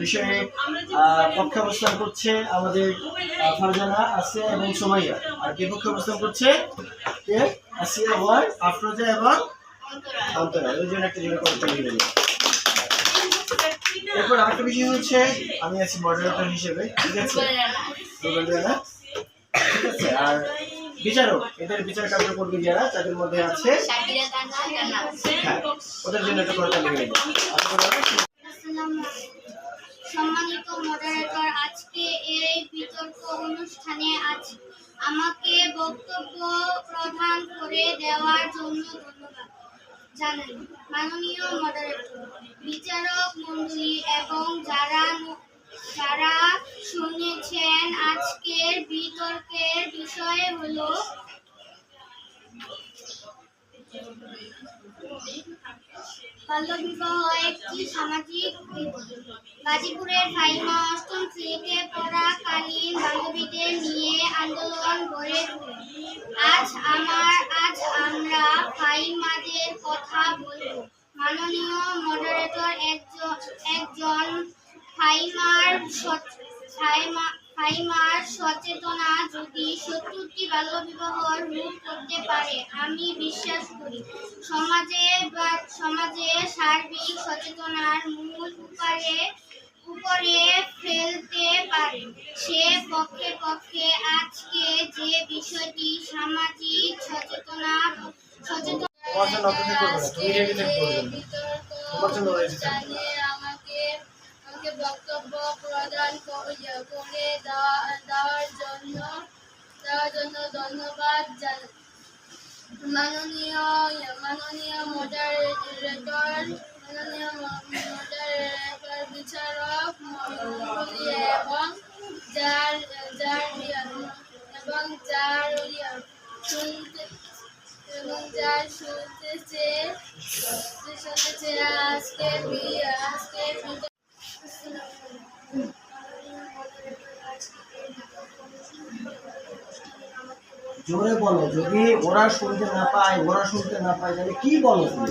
বিষয়ে আহ, পক্ষে অবস্থান করছে আমাদের ফারজানা আসিয়া এবং সোমাইয়া। আর বিপক্ষে অবস্থান করছে? কে? আসিয়া ওয়ার আফরোজা এবং অন্তরা। ওই জন্য একটা জন্য করতে মিলে এরপর আরেকটা বিষয় হচ্ছে আমি আছি মডারেটর হিসেবে ঠিক আছে? ঠিক আছে আর বিচারক এদের বিচার কার্য করবে যারা তাদের মধ্যে আছে হ্যাঁ ওদের জন্য একটা করতে মিলে সম্মানিত মডারেটর আজকে এই বিতর্ক অনুষ্ঠানে আজ আমাকে বক্তব্য প্রদান করে দেওয়ার জন্য ধন্যবাদ জানাই মাননীয় মডারেটর বিচারক মন্ডলী এবং যারা যারা শুনেছেন আজকের বিতর্কের বিষয় হলো বাল্যবিবাহ একটি সামাজিক। গাজীপুরের ফাইমা অষ্টম শ্রেণীতে পড়াকালীন বান্ধবীদের নিয়ে আন্দোলন গড়ে আজ আমার, আজ আমরা ফাইমাদের কথা বলব। মাননীয় মডারেটর একজন একজন ফাইমার ফাইমার সচেতনা যদি সত্তরটি বাল্যবিবাহ রূপ করতে পারে, আমি বিশ্বাস করি। সমাজে বা, সমাজে সার্বিক সচেতনার মূল উপরে উপরে ফেলতে পারে। সে পক্ষে পক্ষে আজকে যে বিষয়টি সামাজিক সচেতনা সচেতন আমাকে আমাকে বক্তব্য প্রদান করে করে দেওয়া- দেওয়ার জন্য দেওয়ার জন্য ধন্যবাদ জানাই মাননীয় মাননীয় মডারেটর মাননীয় মডারেটর বিচারক এবং যার যার এবং যার শুনতে, এবং যার শুনতেছে শুনতেছে আজকে বি- আজকে বিতর্ক- জোরে বলো, যদি ওরা শুনতে না পায়, ওরা শুনতে না পায়, তাহলে কি বলো তুমি?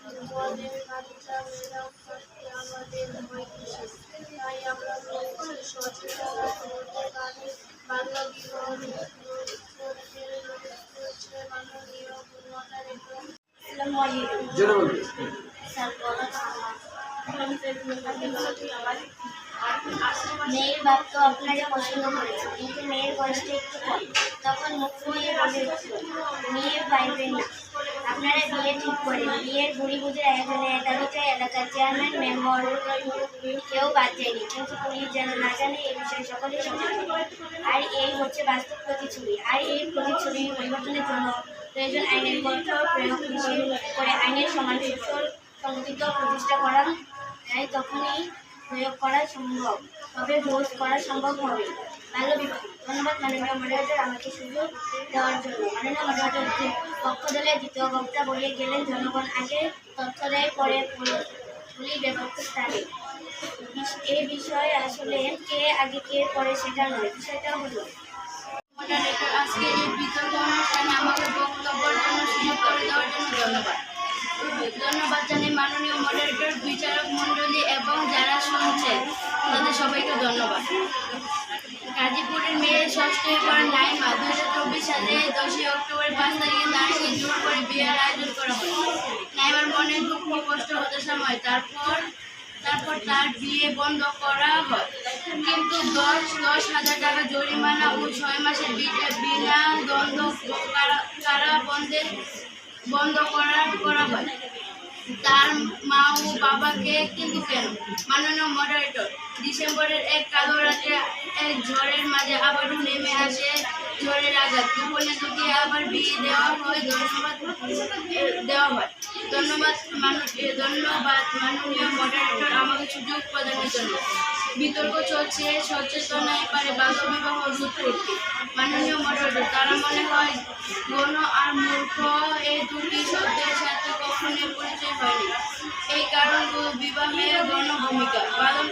আমাদের বাচ্চা মেয়েরা থাকতে আমাদের ভয় কিসের? তাই আমরা সচেতনতা করতে পারি বাংলা বিবাহ মেয়ের বাপ তো আপনাকে পছন্দ করেছে কিন্তু মেয়ের বয়সটা একটু কম, তখন মুখ ফুলিয়ে বলে মেয়ে পাইবেন না আপনারা বিয়ে ঠিক করেন বিয়ের বুড়ি বুঝের আয়োজনে দাবিতে এলাকার চেয়ারম্যান মেম্বার কেউ বাদ যায়নি। কিন্তু পুলিশ যেন না জানে এই বিষয়ে সচেতন। আর এই হচ্ছে বাস্তব প্রতিচ্ছবি। আর এই প্রতিচ্ছবি পরিবর্তনের জন্য প্রয়োজন আইনের কঠোর প্রয়োগ করে আইনের সমান সুফল সংগঠিত প্রতিষ্ঠা করা হয় তখনই প্রয়োগ করা সম্ভব। তবে রোধ করা সম্ভব হবে। ভালো বিভাগ ধন্যবাদ মাননীয় মডারেটর আমাকে সুযোগ দেওয়ার জন্য। মাননীয় মডারেটর পক্ষ দলের দ্বিতীয় বক্তা বলে গেলেন, জনগণ আগে তথ্য দেয় পরে পুলিশ বিভক্ত স্থানে এই বিষয়ে আসলে কে আগে কে পরে সেটা নয়, বিষয়টা হলো। ধন্যবাদ। ধন্যবাদ জানাই মাননীয় মডারেটর বিচারক গাজীপুরের মেয়ে ষষ্ঠ নাইমা দু হাজার চব্বিশ সালে দশই অক্টোবর পাঁচ তারিখে নারীকে জোর করে বিয়ের আয়োজন করা হয়। নাইমার মনে দুঃখ কষ্ট হতাশাময় তারপর তারপর তার বিয়ে বন্ধ করা হয়। কিন্তু দশ দশ হাজার টাকা জরিমানা ও ছয় মাসের বিনা দ্বন্দ্ব কারা বন্ধে বন্ধ করা করা হয়। তার মা ও বাবাকে কিন্তু কেন? মাননীয় মডারেটর ডিসেম্বরের এক কালো রাতে এক ঝড়ের মাঝে আবারও নেমে আসে ঝড়ের আঘাত। দুপুরে যদি আবার বিয়ে দেওয়া হয়, ধন্যবাদ, দেওয়া হয়। ধন্যবাদ ধন্যবাদ মাননীয় মডারেটর আমাকে সুযোগ প্রদানের জন্য। বিতর্ক চলছে সচেতন পারে বাল্য বিবাহ করতে মাননীয় মডারেটর তারা মনে হয় গণ আর মূর্খ এই দুটি শব্দের সাথে কখনোই পরিচয় হয়নি। এই কারণগুলো বিবাহের গণ ভূমিকা পালন